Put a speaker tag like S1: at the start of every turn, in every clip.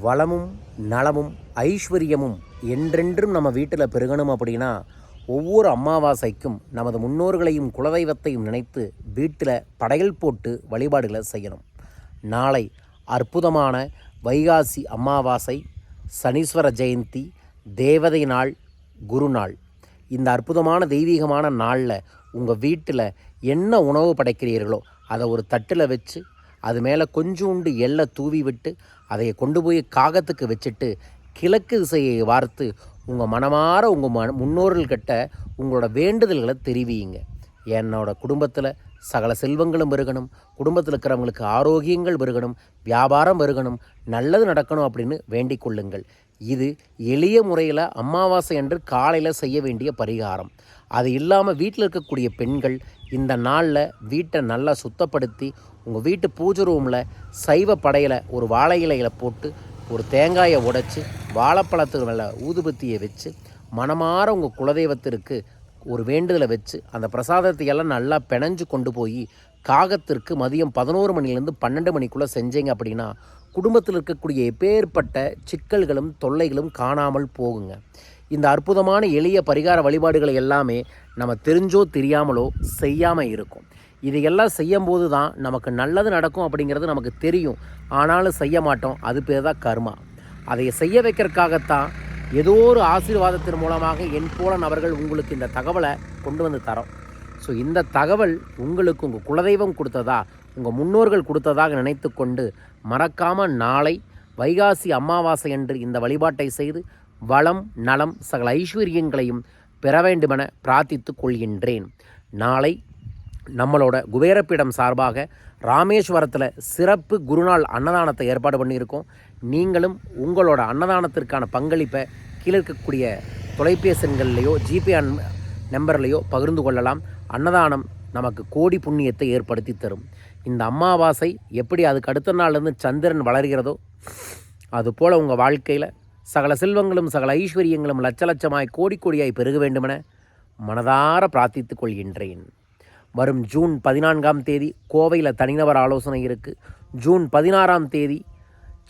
S1: வளமும் நலமும் ஐஸ்வர்யமும் என்றென்றும் நம்ம வீட்டில் பெருகணும் அப்படின்னா ஒவ்வொரு அமாவாசைக்கும் நமது முன்னோர்களையும் குலதெய்வத்தையும் நினைத்து வீட்டில் படையல் போட்டு வழிபாடுகளை செய்யணும். நாளை அற்புதமான வைகாசி அமாவாசை சனீஸ்வர ஜெயந்தி தேவதை நாள் குருநாள் இந்த அற்புதமான தெய்வீகமான நாளில் உங்கள் வீட்டில் என்ன உணவு படைக்கிறீர்களோ அதை ஒரு தட்டில் வச்சு அது மேலே கொஞ்சோண்டு எல்லை தூவி விட்டு அதை கொண்டு போய் காகத்துக்கு வச்சுட்டு கிழக்கு திசையை வார்த்து உங்கள் மனமார உங்கள் மன முன்னோர்கள்கிட்ட உங்களோட வேண்டுதல்களை தெரிவியுங்க. என்னோட குடும்பத்தில் சகல செல்வங்களும் பெருகணும் குடும்பத்தில் இருக்கிறவங்களுக்கு ஆரோக்கியங்கள் பெருகணும் வியாபாரம் பெருகணும் நல்லது நடக்கணும் அப்படின்னு வேண்டிக் கொள்ளுங்கள். இது எளிய முறையில் அமாவாசை அன்று காலையில் செய்ய வேண்டிய பரிகாரம். அது இல்லாமல் வீட்டில் இருக்கக்கூடிய பெண்கள் இந்த நாளில் வீட்டை நல்லா சுத்தப்படுத்தி உங்கள் வீட்டு பூஜை ரூமில் சைவ படையில் ஒரு வாழை இலையில போட்டு ஒரு தேங்காயை உடைச்சி வாழைப்பழத்துக்கு மேலே ஊதுபத்தியை வச்சு மனமாற உங்கள் குலதெய்வத்திற்கு ஒரு வேண்டுதலை வச்சு அந்த பிரசாதத்தை எல்லாம் நல்லா பிணைஞ்சு கொண்டு போய் காகத்திற்கு மதியம் பதினோரு மணிலேருந்து பன்னெண்டு மணிக்குள்ளே செஞ்சீங்க அப்படின்னா குடும்பத்தில் இருக்கக்கூடிய எப்பேற்பட்ட சிக்கல்களும் தொல்லைகளும் காணாமல் போகுங்க. இந்த அற்புதமான எளிய பரிகார வழிபாடுகளை எல்லாமே நம்ம தெரிஞ்சோ தெரியாமலோ செய்யாமல் இருக்கும். இதையெல்லாம் செய்யும்போது தான் நமக்கு நல்லது நடக்கும் அப்படிங்கிறது நமக்கு தெரியும். ஆனாலும் செய்ய மாட்டோம். அது பேர் தான் கர்மா. அதை செய்ய வைக்கிறதுக்காகத்தான் ஏதோ ஒரு ஆசீர்வாதத்தின் மூலமாக என் போல நபர்கள் உங்களுக்கு இந்த தகவலை கொண்டு வந்து தரோம். ஸோ இந்த தகவல் உங்களுக்கு உங்கள் குலதெய்வம் கொடுத்ததா உங்கள் முன்னோர்கள் கொடுத்ததாக நினைத்து கொண்டு மறக்காமல் நாளை வைகாசி அமாவாசை என்று இந்த வழிபாட்டை செய்து வளம் நலம் சகல ஐஸ்வர்யங்களையும் பெற வேண்டுமென பிரார்த்தித்து கொள்கின்றேன். நாளை நம்மளோட குபேரப்பீடம் சார்பாக ராமேஸ்வரத்தில் சிறப்பு குருநாள் அன்னதானத்தை ஏற்பாடு பண்ணியிருக்கோம். நீங்களும் உங்களோட அன்னதானத்திற்கான பங்களிப்பை கீழே இருக்கக்கூடிய தொலைபேசி எண்கள்லையோ ஜிபே அன் நம்பர்லையோ பகிர்ந்து கொள்ளலாம். அன்னதானம் நமக்கு கோடி புண்ணியத்தை ஏற்படுத்தி தரும். இந்த அமாவாசை எப்படி அதுக்கு அடுத்த நாள்லேருந்து சந்திரன் வளர்கிறதோ அதுபோல் உங்கள் வாழ்க்கையில் சகல செல்வங்களும் சகல ஐஸ்வர்யங்களும் லட்ச லட்சமாய் கோடி கோடியாய் பெருக வேண்டுமென மனதார பிரார்த்தித்துக் கொள்கின்றேன். வரும் ஜூன் பதினான்காம் தேதி கோவையில் தனிநபர் ஆலோசனை இருக்குது ஜூன் பதினாறாம் தேதி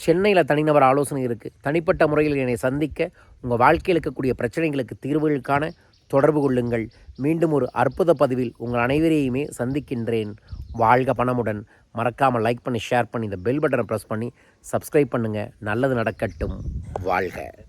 S1: சென்னையில் தனிநபர் ஆலோசனை இருக்குது தனிப்பட்ட முறையில் என்னை சந்திக்க உங்கள் வாழ்க்கையில் இருக்கக்கூடிய பிரச்சனைகளுக்கு தீர்வுகளுக்கான தொடர்பு கொள்ளுங்கள். மீண்டும் ஒரு அற்புத பதிவில் உங்கள் அனைவரையுமே சந்திக்கின்றேன். வாழ்க பணமுடன் மறக்காமல் லைக் பண்ணி ஷேர் பண்ணி இந்த பெல் பட்டனை ப்ரெஸ் பண்ணி சப்ஸ்கிரைப் பண்ணுங்கள் நல்லது நடக்கட்டும். வாழ்க.